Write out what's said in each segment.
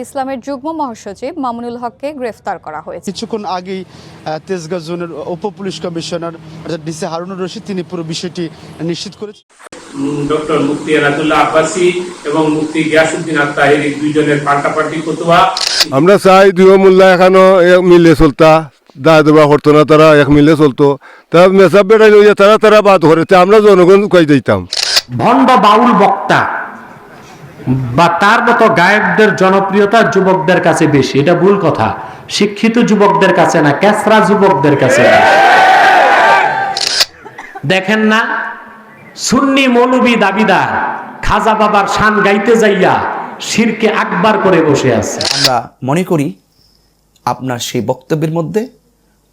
ইসলামের যুগ্ম মহাসচিব মামুনুল হককে গ্রেফতার করা হয়েছে। কিছুক্ষণ আগেই আহ, তেজগাঁ জোনের উপ পুলিশ কমিশনার অর্থাৎ ডিসি হারুনুর রশিদ তিনি পুরো বিষয়টি নিশ্চিত করেছেন। ডক্টর মুফতি এনাদুল্লাহ আব্বাসী এবং মুফতি গিয়াসুদ্দিন আত্মাহির দুইজনের পাল্টাপাল্টি ফতোয়া। আমরা চাই দুই মোল্লা এখানো এক মিলে চলতা দা দেবা করতো না তারা এক মিলে চলতো। তা মেসাব বেড়াই লইয়া তারা তারা বাদ করে আমরা জনগণ কই দিতাম ভণ্ড বাউল বক্তা বা তার মতো গায়কদের জনপ্রিয়তা যুবকদের কাছে বেশি। এটা ভুল কথা। শিক্ষিত যুবকদের কাছে না ক্যাসরা যুবকদের কাছে দেখেন না সুন্নি মৌলবী দাবিদার খাজা বাবার শান গাইতে যাইয়া শিরকে আকবার করে বসে আছে। আমরা মনে করি আপনার সেই বক্তব্যের মধ্যে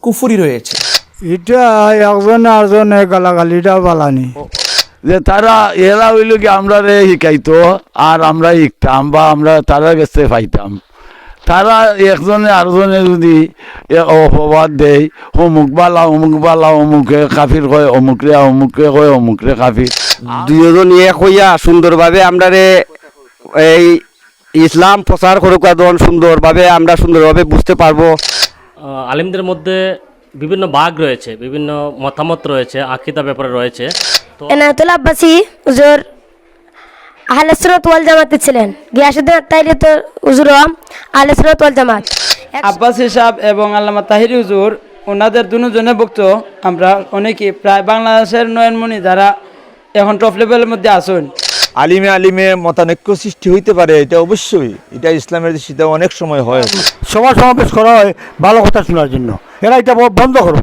কুফুরি রয়েছে। এটা একজন আরজনে গালাগালিটা বালানি। যে তারা এরা হইল কি আমরা রে শিখাইতো আর আমরা শিখতাম বা আমরা তারা কাছে পাইতাম। তারা একজনে আরেকজনে যদি এ অপবাদ দেয় অমুক বালা অমুক বালা অমুকে কাফির কয় অমুক রে অমুকরে অমুকে কয় অমুকরে কাফির। দুজন এক হইয়া সুন্দরভাবে আমরা রে এই ইসলাম প্রচার করুক সুন্দরভাবে আমরা সুন্দরভাবে বুঝতে পারব। আলিমদের মধ্যে বিভিন্ন বাঘ রয়েছে বিভিন্ন মতামত রয়েছে আকিদা ব্যাপারে রয়েছে। এনায়তুল আব্বাসী হুজুর আহলে সুন্নাত ওয়াল জামাতে ছিলেন। গিয়াসুদ্দিন তো হুজুর আহলে সুন্নাত ওয়াল জামাত। আব্বাসী সাহেব এবং আল্লামা তাহির হুজুর ওনাদের বক্ত আমরা অনেকে প্রায় বাংলাদেশের নয়নমণি যারা এখন টপ লেভেলের মধ্যে আসুন আলিমে আলিমে মতানৈক্য সৃষ্টি হইতে পারে এটা অবশ্যই। এটা ইসলামের দৃষ্টিতে অনেক সময় হয়। সভা সমাবেশ করা হয় ভালো কথা শোনার জন্য। এরা এটা বন্ধ করো।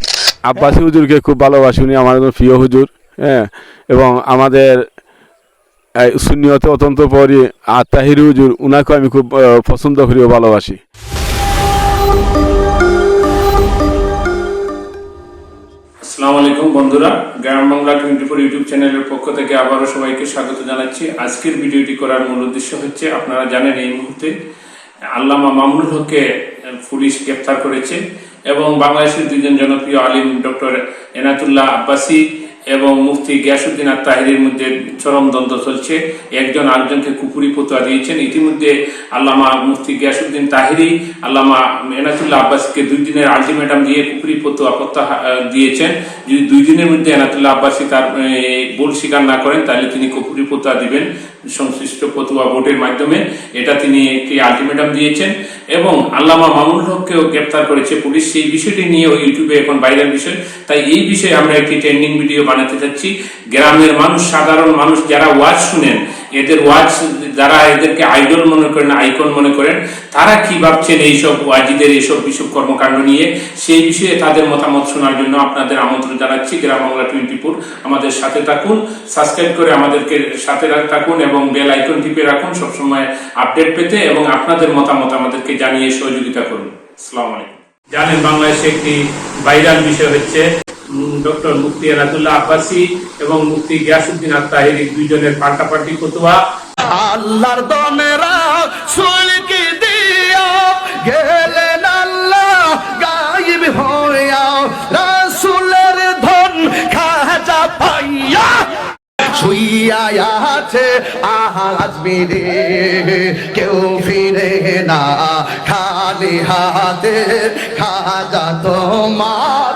আব্বাসী হুজুরকে খুব ভালোবাসি উনি আমার প্রিয় হুজুর। হ্যাঁ এবং আমাদের সুন্নিয়তে অত্যন্ত পরি, আর তাহির হুজুর উনাকে আমি খুব পছন্দ করি ও ভালোবাসি। আসসালামু আলাইকুম বন্ধুরা, Gram Bangla twenty four YouTube চ্যানেলের পক্ষ থেকে আবারও সবাইকে স্বাগত জানাচ্ছি। আজকের ভিডিওটি করার মূল উদ্দেশ্য হচ্ছে, আপনারা জানেন এই মুহূর্তে আল্লামা মামুনুল হককে পুলিশ গ্রেপ্তার করেছে এবং বাংলাদেশের দুইজন জনপ্রিয় আলিম ডক্টর এনাতুল্লাহ আব্বাসী এবং মুফতি গিয়াসুদ্দিন আর তাহিরের মধ্যে চরম দ্বন্দ্ব চলছে। একজন আরেকজনকে কুপুরি পতুয়া দিয়েছেন। ইতিমধ্যে আল্লামা মুফতি গিয়াসুদ্দিন তাহিরি, আল্লামা এনাতুল্লাহ আব্বাসীকে দুই দিনের আলটিমেটাম দিয়ে কুপুরি পতুয়া প্রত্যাহার দিয়েছেন। যদি দুই দিনের মধ্যে এনাতুল্লাহ আব্বাসী তার ভুল স্বীকার না করেন, তাহলে তিনি কুপুরি পতুয়া দিবেন সংশ্লিষ্ট পতুয়া ভোটের মাধ্যমে। এটা তিনি একটি আলটিমেটাম দিয়েছেন। এবং আল্লামা মামুন হককেও গ্রেপ্তার করেছে পুলিশ। সেই বিষয়টি নিয়ে ইউটিউবে এখন ভাইরাল বিষয়। তাই এই বিষয়ে আমরা একটি ট্রেন্ডিং ভিডিও বানাতে চাচ্ছি। গ্রামের মানুষ, সাধারণ মানুষ যারা ওয়াজ শুনেন, এদের ওয়াজ যারা এদেরকে আইডল মনে করেন, আইকন মনে করেন, তারা কি ভাবছেন এইসব ওয়াজিদের এইসব বিষয় কর্মকাণ্ড নিয়ে? সেই বিষয়ে তাদের মতামত শোনার জন্য আপনাদের আমন্ত্রণ জানাচ্ছি। Gram Bangla twenty four. আমাদের সাথে থাকুন, সাবস্ক্রাইব করে আমাদেরকে সাথে থাকুন এবং বেল আইকন টিপে রাখুন, সবসময় আপডেট পেতে এবং আপনাদের মতামত আমাদেরকে জানিয়ে সহযোগিতা করুন। আসসালামু আলাইকুম। জানেন, বাংলাদেশে একটি ভাইরাল বিষয় হচ্ছে ডক্টর মুফতি এনাদুল্লাহ আব্বাসী এবং মুফতি গিয়াসুদ্দিন আত্মাহির দুইজনের পাল্টাপাল্টি ফতোয়া। আল্লাহর দমেরা সুলকি দিয়া গেলেন আল্লাহ গায়েব হইয়া রাসূলের ধন খাজা পাইয়া শুইয়া আছে আজ মেরে কেউ ফিরে না খালি হাতে খাজা তোমার।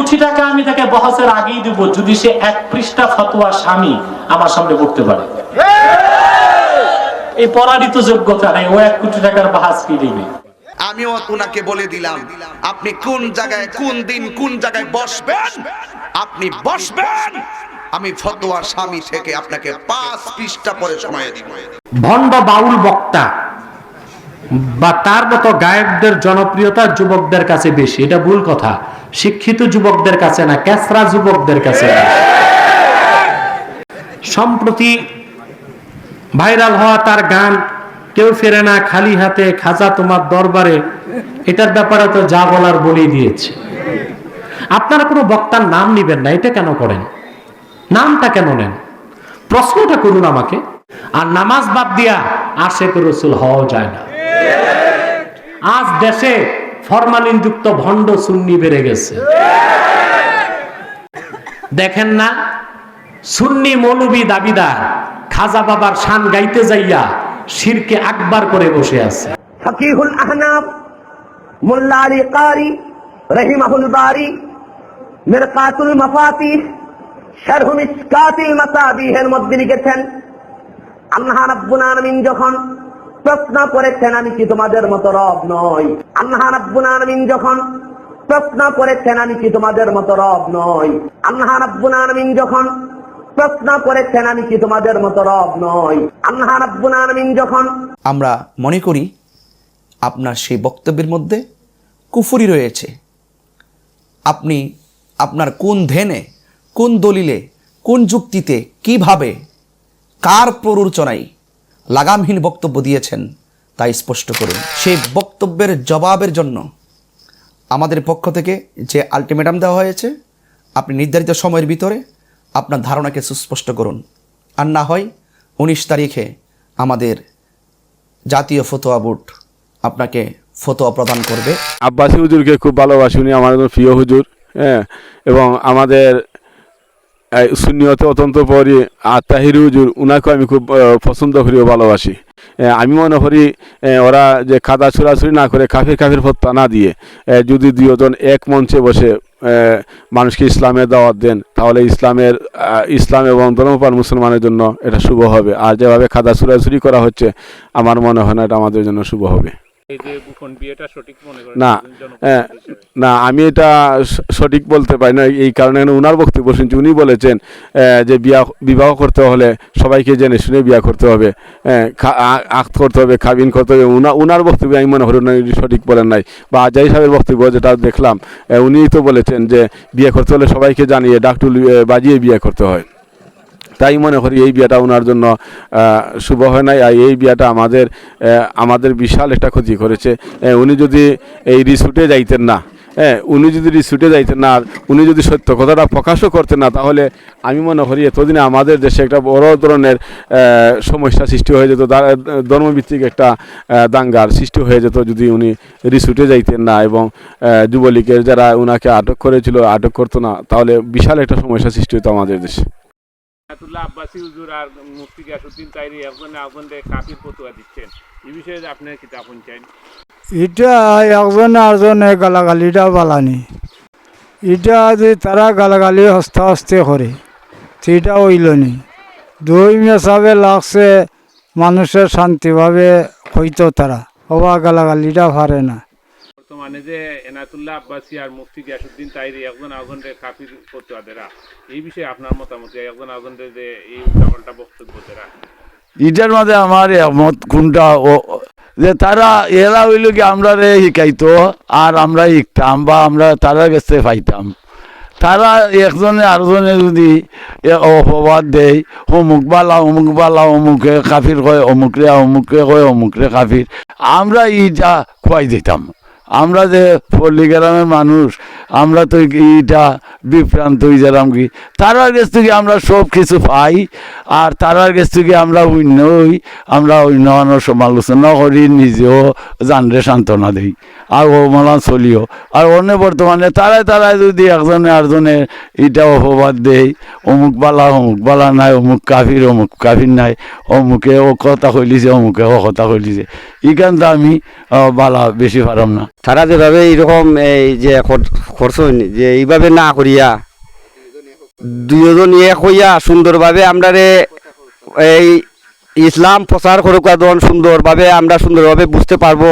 কোটি টাকা আমি তাকে বহাসের আগেই দেব যদি সে এক পৃষ্ঠা ফতোয়া স্বামী আমার সামনে পড়তে পারে। এই পরারিত যোগ্যতা নেই ও এক কোটি টাকার বাহাস কি দেবে? আমিও ওনাকে বলে দিলাম আপনি কোন জায়গায় কোন দিন কোন জায়গায় বসবেন? আপনি বসবেন আমি ফতোয়া স্বামী থেকে আপনাকে পাঁচ পৃষ্ঠা পরে সময় দিব। ভণ্ড বাউল বক্তা বা তার মতো গায়কদের জনপ্রিয়তা যুবকদের কাছে বেশি, এটা ভুল কথা। শিক্ষিত যুবকদের কাছে না, ক্যাসরা যুবকদের কাছে। সম্প্রতি ভাইরাল হওয়া তার গান, কেউ ফেরে না খালি হাতে, খাজা তোমার দরবারে এটার ব্যাপারে তো যা বলার বলেই দিয়েছে। আপনারা কোনো বক্তার নাম নিবেন না, এটা কেন করেন? নামটা কেন নেন? প্রশ্নটা করুন আমাকে। আর নামাজ বাদ দিয়া আশেক রসুল হওয়া যায় না। আজ দেশে ফরমালিন যুক্ত ভণ্ড সুন্নি বেড়ে গেছে। দেখেন না, সুন্নি মৌলবী দাবিদার খাজা বাবার শান গাইতে যাইয়া শিরকে আকবার করে বসে আছে। ফকিহুল আহনাফ, মোল্লা আলী কারি, রহিমাহুল বারি, মিরকাতুল মাফাতিহ, শারহ মিসকাতিল মাসাবিহের মধ্যে লিখেছেন, আল্লাহ রাব্বুল আলামিন যখন প্রশ্ন করেছেন আমি কি তোমাদের মতো রব নই? আল্লাহ যখন প্রশ্ন করেছেন আমি কি তোমাদের মতো রব নই? আল্লাহ যখন প্রশ্ন করেছেন আমি কি তোমাদের মতো রব নই? আল্লাহ যখন আমরা মনে করি আপনার সেই বক্তব্যের মধ্যে কুফুরি রয়েছে। আপনি আপনার কোন ধ্যানে, কোন দলিলে, কোন যুক্তিতে, কীভাবে, কার প্ররোচনায় লাগামহীন বক্তব্য দিয়েছেন, তাই স্পষ্ট করুন। সেই বক্তব্যের জবাবের জন্য আমাদের পক্ষ থেকে যে আলটিমেটাম দেওয়া হয়েছে, আপনি নির্ধারিত সময়ের ভিতরে আপনার ধারণাকে সুস্পষ্ট করুন। আর না হয় উনিশ তারিখে আমাদের জাতীয় ফতোয়া বোর্ড আপনাকে ফতোয়া প্রদান করবে। আব্বাসী হুজুরকে খুব ভালোবাসি, উনি আমার প্রিয় হুজুর হ্যাঁ এবং আমাদের সুন্নিয়তে অত্যন্ত পরি, আর তাহির হুজুর, উনাকে আমি খুব পছন্দ করি ও ভালোবাসি আমি মনে করি ওরা যে খাদা ছুড়াছুড়ি না করে কাফির কাফির ফত্তা না দিয়ে যদি দুজন এক মঞ্চে বসে মানুষকে ইসলামের দাওয়াত দেন, তাহলে ইসলামের ইসলাম এবং ধর্মপাল মুসলমানের জন্য এটা শুভ হবে। আর যেভাবে খাদা ছুড়াছুড়ি করা হচ্ছে, আমার মনে হয় না এটা আমাদের জন্য শুভ হবে। না না আমি এটা সঠিক বলতে পারি না। এই কারণে উনার বক্তব্য শুনছি? উনি বলেছেন যে বিয়া বিবাহ করতে হলে সবাইকে জেনে শুনে বিয়া করতে হবে। খা- আক্ত করতে হবে খাবিন করতে হবে। উনা উনার বক্তব্য আমি মনে করি সঠিক বলেন নাই। বা আজাই সাহেবের বক্তব্য যেটা দেখলাম উনিই তো বলেছেন যে বিয়ে করতে হলে সবাইকে জানিয়ে ডাকটুল বাজিয়ে বিয়ে করতে হয়। তাই মনে করি এই বিয়াটা ওনার জন্য শুভ হয় নাই। আর এই বিয়াটা আমাদের আমাদের বিশাল একটা ক্ষতি করেছে। উনি যদি এই রিসুটে যাইতেন না হ্যাঁ উনি যদি রিসুটে যাইতেন না, আর উনি যদি সত্য কথাটা প্রকাশও করতেন না, তাহলে আমি মনে করি এতদিনে আমাদের দেশে একটা বড় ধরনের সমস্যা সৃষ্টি হয়ে যেত ধর্মভিত্তিক একটা দাঙ্গার সৃষ্টি হয়ে যেত যদি উনি রিসুটে যাইতেন না। এবং যুবলীগের যারা উনাকে আটক করেছিল, আটক করতো না, তাহলে বিশাল একটা সমস্যা সৃষ্টি হতো আমাদের দেশে। আয়াতুল্লাহ আব্বাসী হুজুর আর মুফতি গিয়াসউদ্দিন তাইরি একজনে একজনে কাফির ফতোয়া দিচ্ছেন। এই বিষয়ে আপনার কি আপন চাই এটা একজনে আরজনে গালাগালিটা বালানি। এটা যে তারা গালাগালি হস্তা হস্তে করে, সেটা হইলনি দুই মেসাবে লাগছে মানুষের শান্তিভাবে হইতো তারা হওয়া গালাগালিটা পারে না। বর্তমানে যে এনাতুল্লাহ আব্বাসী আর মুফতি গিয়াসউদ্দিন তাইরি একজন একজনের কাফির ফতোয়া দেরা এই বিষয়ে আপনার মতামত একজন একজনের যে এই উল্টাপাল্টা বক্তব্য দেরা। ইটার মাঝে আমার একমত কোনটা যে তারা এরা হইল কি আমরা রে শিকাইতো আর আমরা শিখতাম, বা আমরা তারা কাছে পাইতাম। তারা একজনে আরেকজনে যদি অপবাদ দেয়, অমুক বালা অমুক বালা, অমুকে কাফির কয়, অমুক অমুকরে অমুকে কয় অমুকরে কাফির, আমরা ইটা খুয়াই দিতাম। আমরা যে পল্লী গ্রামের মানুষ, আমরা তো ইটা বিভ্রান্ত হয়ে গেলাম কি? তারার কাছ থেকে আমরা সব কিছু পাই, আর তারার কাছ থেকে আমরা অন্য হই, আমরা অন্য অন্য সমালোচনা করি, নিজেও জানরে সান্ত্বনা দিই। আর ও মালা চলিও। আর অন্য বর্তমানে তারাই তারাই যদি একজনে আরেকজনে ইটা অপবাদ দেয়, অমুক বালা অমুক বালা নাই, অমুক কাফির অমুক কাফির নাই, অমুকে ও কথা কইলিছে, অমুকে ও কথা কইলিছে। তো আমি বালা বেশি পারাম না। তারা যেভাবে এইরকম এই যে করছেন যে এইভাবে না করিয়া দুজন এক হইয়া সুন্দরভাবে আমরা এই ইসলাম প্রচার করুক সুন্দরভাবে আমরা সুন্দরভাবে বুঝতে পারব।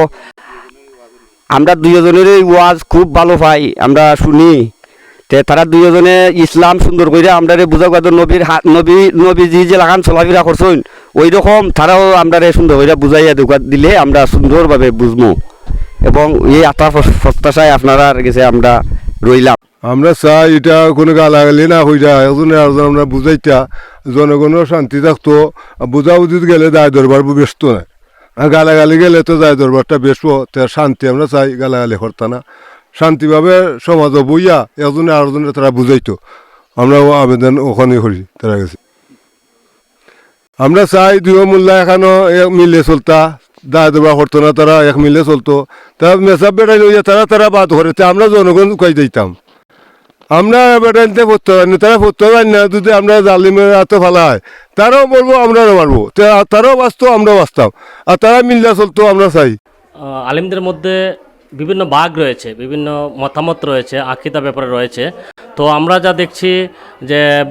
আমরা দুজনের ওয়াজ খুব ভালো পাই, আমরা শুনি। তে তারা দুজনে ইসলাম সুন্দর করে আমরা বুঝা কত নবীর নবী, নবীজি যে লাগান চলাফেরা করছেন ওই রকম তারাও আমরা সুন্দর করে বুঝাইয়া দিলে আমরা সুন্দরভাবে বুঝব এবং এই আত্মা প্রত্যাশায় আপনারা গেছে আমরা রইলাম। আমরা চাই এটা কোনো গালাগালি না হয়ে যায়। একজনে আরেকজন আমরা বুঝাইতা, জনগণও শান্তি থাকতো। বুঝাবুঝিত গেলে দায় দরবার ব্যস্ত না। আর গালাগালি গেলে তো দায় দরবারটা বেসবো তো শান্তি আমরা চাই, গালাগালি করতা না। শান্তিভাবে সমাজ বইয়া একজনে আরেকজনে তারা বুঝাইতো। আমরা ও আবেদন ওখানে করি, তারা গেছে। আমরা চাই দুই মূল্য এখানো মিলে চলতা। দায় দরবার করতো না, তারা এক মিলে চলতো। তা মেসাব বেড়াই লইয়া তারা তারা বাদ করে, তা আমরা জনগণ কই দিতাম আমরা বেটাইতে পড়তে পারি না, তারা পড়তে পারি না, যদি আমরা জালিমের হাতে ফেলা হয় তারাও মরবো আমরাও মারবো। তা- তারাও বাঁচতো, আমরাও বাঁচতাম। আর তারা মিল্লা চলতো, আমরা চাই। আলিমদের মধ্যে বিভিন্ন বাঘ রয়েছে, বিভিন্ন মতামত রয়েছে, আকিদা ব্যাপারে রয়েছে। তো আমরা যা দেখছি যে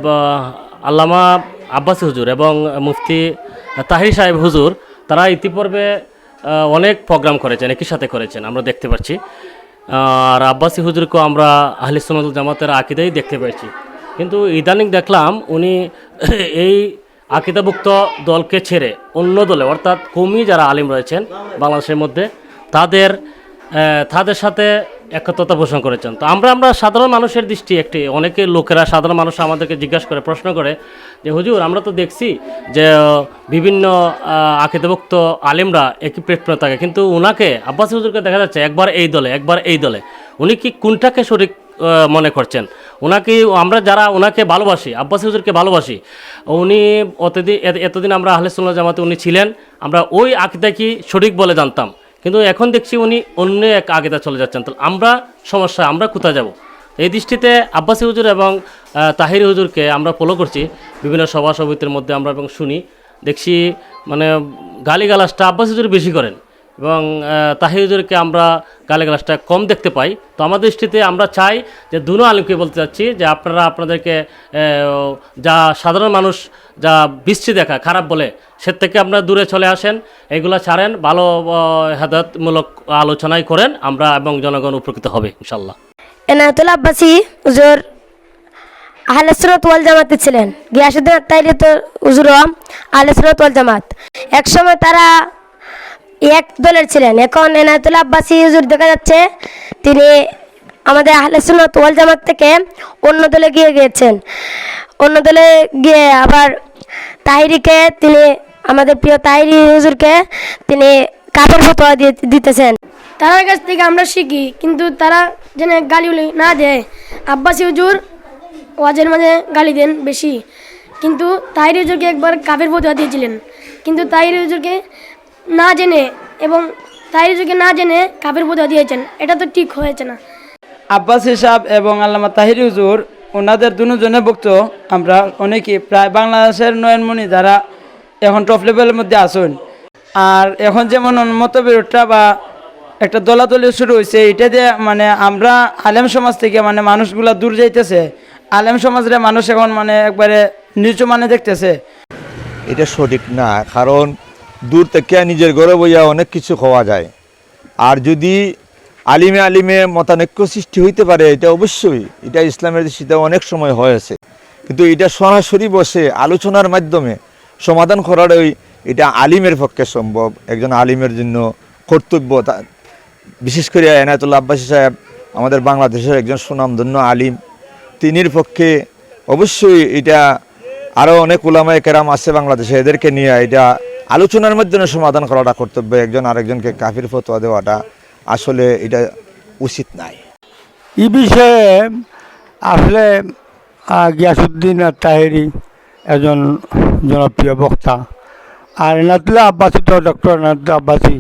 আল্লামা আব্বাসী হুজুর এবং মুফতি তাহির সাহেব হুজুর তারা ইতিপূর্বে অনেক প্রোগ্রাম করেছেন, একই সাথে করেছেন, আমরা দেখতে পাচ্ছি। আর আব্বাসী হুজুরকেও আমরা আহলে সোনাদুল জামাতের আকিদাই দেখতে পেয়েছি। কিন্তু ইদানিং দেখলাম উনি এই আকিদাভুক্ত দলকে ছেড়ে অন্য দলে, অর্থাৎ কমি যারা আলিম রয়েছেন বাংলাদেশের মধ্যে, তাদের তাদের সাথে একত্রতা পোষণ করেছেন। তো আমরা আমরা সাধারণ মানুষের দৃষ্টি একটি, অনেকে লোকেরা, সাধারণ মানুষ আমাদেরকে জিজ্ঞাসা করে, প্রশ্ন করে যে, হুজুর, আমরা তো দেখছি যে, বিভিন্ন আকিদাভুক্ত আলিমরা একই প্লেটফর্মে থাকে। কিন্তু ওনাকে আব্বাসী হুজুরকে দেখা যাচ্ছে একবার এই দলে, একবার এই দলে। উনি কি কোনটাকে শরিক মনে করছেন? ওনাকে আমরা যারা ওনাকে ভালোবাসি, আব্বাসী হুজুরকে ভালোবাসি, উনি অতদিন এত- এতদিন আমরা আহলে সুন্নাহ জামাতে উনি ছিলেন, আমরা ওই আকিদা কি সঠিক বলে জানতাম। কিন্তু এখন দেখছি উনি অন্য এক আকিদা চলে যাচ্ছেন। তাহলে আমরা সমস্যা, আমরা কোথায় যাব? এই দৃষ্টিতে আব্বাসি হুজুর এবং তাহির হুজুরকে আমরা ফলো করছি। বিভিন্ন সভা সমিতির মধ্যে আমরা এবং শুনি। দেখছি মানে গালিগালাজটা আব্বাসি হুজুর বেশি করেন। এবং হুজুরকে আমরা গালিগালাজটা কম দেখতে পাই। তো আমাদের দৃষ্টিতে আমরা চাই যে দুনো আলিমকে বলতে চাচ্ছি যে আপনারা আপনাদেরকে যা সাধারণ মানুষ যা বৃষ্টি দেখা, খারাপ বলে, সে থেকে আপনারা দূরে চলে আসেন, এগুলো ছাড়েন, ভালো হেদায়তমূলক আলোচনাই করেন, আমরা এবং জনগণ উপকৃত হবে ইনশাল্লাহ এনায়তুল আব্বাসী হুজুর, আহলে সুন্নাত ওয়াল জামাতে ছিলেন। গিয়াসুদ্দিন আত্মাইরি তো হুজুর, আহলে সুন্নাত ওয়াল জামাত। একসময় তারা এক দলের ছিলেন। এখন এনায়তুল আব্বাসী হুজুর দেখা যাচ্ছে, তিনি আমাদের আহলে সুন্নাত ওয়াল জামাত থেকে অন্য দলে গিয়ে গিয়েছেন। অন্য দলে গিয়ে আবার তাহিরিকে তিনি, আমাদের প্রিয় তাহিরি হুজুরকে তিনি কাপড় ফতোয়া দিয়ে দিতেছেন। তার কাছ থেকে আমরা শিখি, কিন্তু তারা যেন গালি উলি না দেয়। আব্বাসী হুজুর ওয়াজের মাঝে গালি দেন বেশি, কিন্তু তাহির হুজুরকে একবার কাফের ফতুয়া দিয়েছিলেন। কিন্তু তাহির হুজুরকে না জেনে এবং তাই হুজুরকে না জেনে কাফের ফতুয়া দিয়েছেন এটা তো ঠিক হয়েছে না। আব্বাস হিসাব এবং আল্লামা তাহির হুজুর ওনাদের দুজনের বক্ত আমরা অনেকে প্রায় বাংলাদেশের নয়নমণি যারা এখন টপ লেভেলের মধ্যে আসুন আর এখন যেমন মতবিরোধটা বা একটা দলাদলি শুরু হয়েছে এটা দিয়ে মানে আমরা আলেম সমাজ থেকে মানে মানুষগুলা দূর যাইতেছে আলেম সমাজের মানুষ এখন মানে একবারে নিচু মানে দেখতেছে। এটা সঠিক না কারণ দূর থেকে নিজের ঘরে বইয়া অনেক কিছু খাওয়া যায়। আর যদি আলিমে আলিমে মতানৈক্য সৃষ্টি হইতে পারে, এটা অবশ্যই। এটা ইসলামের দৃষ্টিতে অনেক সময় হয়েছে। কিন্তু এটা সরাসরি বসে আলোচনার মাধ্যমে সমাধান করারই এটা আলিমের পক্ষে সম্ভব। একজন আলিমের জন্য কর্তব্য বিশেষ করে এনায়তুল্লা আব্বাসী সাহেব, আমাদের বাংলাদেশের একজন সুনামধন্য আলিম, তিনির পক্ষে অবশ্যই এটা আরও অনেক ওলামায় কেরাম আছে বাংলাদেশে, এদেরকে নিয়ে এটা আলোচনার মাধ্যমে সমাধান করাটা কর্তব্য, একজন আরেকজনকে কাফির ফতোয়া দেওয়াটা আসলে এটা উচিত নাই। এই বিষয়ে আসলে গিয়াসুদ্দিন আর তাহেরি একজন জনপ্রিয় বক্তা। আর এনাতুল্লাহ আব্বাসী তো ডক্টর এনাতুল্লাহ আব্বাসী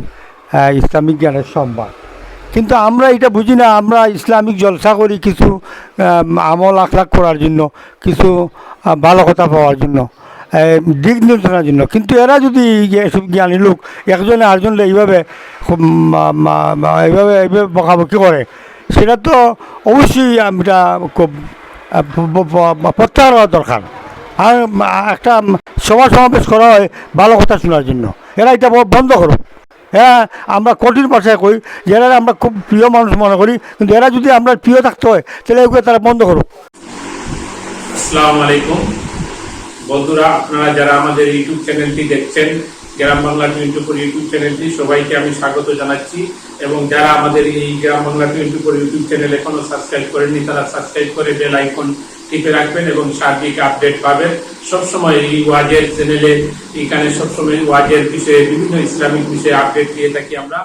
ইসলামিক জ্ঞানের সম্বাদ। কিন্তু আমরা এটা বুঝি না, আমরা ইসলামিক জলসা করি কিছু আমল আখলাখ করার জন্য, কিছু ভালো কথা পাওয়ার জন্য। দিক নির্দেশনার জন্য। কিন্তু এরা যদি এসব জ্ঞানী লোক, একজনে আরেকজনে এইভাবে খুব এইভাবে এইভাবে বকাবকি করে, সেটা তো অবশ্যই আমরা খুব প্রত্যাহার হওয়া দরকার। আর একটা সভা সমাবেশ করা হয় ভালো কথা শোনার জন্য। এরা এটা বন্ধ করো হ্যাঁ আমরা কঠিন ভাষায় কই যারা আমরা খুব প্রিয় মানুষ মনে করি, কিন্তু এরা যদি আমরা প্রিয় থাকতে হয়, তাহলে এগুলো তারা বন্ধ করুক। আসসালামু আলাইকুম। বন্ধুরা, আপনারা যারা আমাদের ইউটিউব চ্যানেলটি দেখছেন, Gram Bangla twenty four YouTube চ্যানেলটি, সবাইকে আমি স্বাগত জানাচ্ছি। এবং যারা আমাদের এই Gram Bangla twenty four YouTube channel এখনও সাবস্ক্রাইব করেননি, তারা সাবস্ক্রাইব করে বেল আইকন টিপে রাখবেন এবং সার্বিক আপডেট পাবেন। সবসময় এই ওয়াজের চ্যানেলে এখানে সবসময় ওয়াজের বিষয়ে, বিভিন্ন ইসলামিক বিষয়ে আপডেট দিয়ে থাকি আমরা।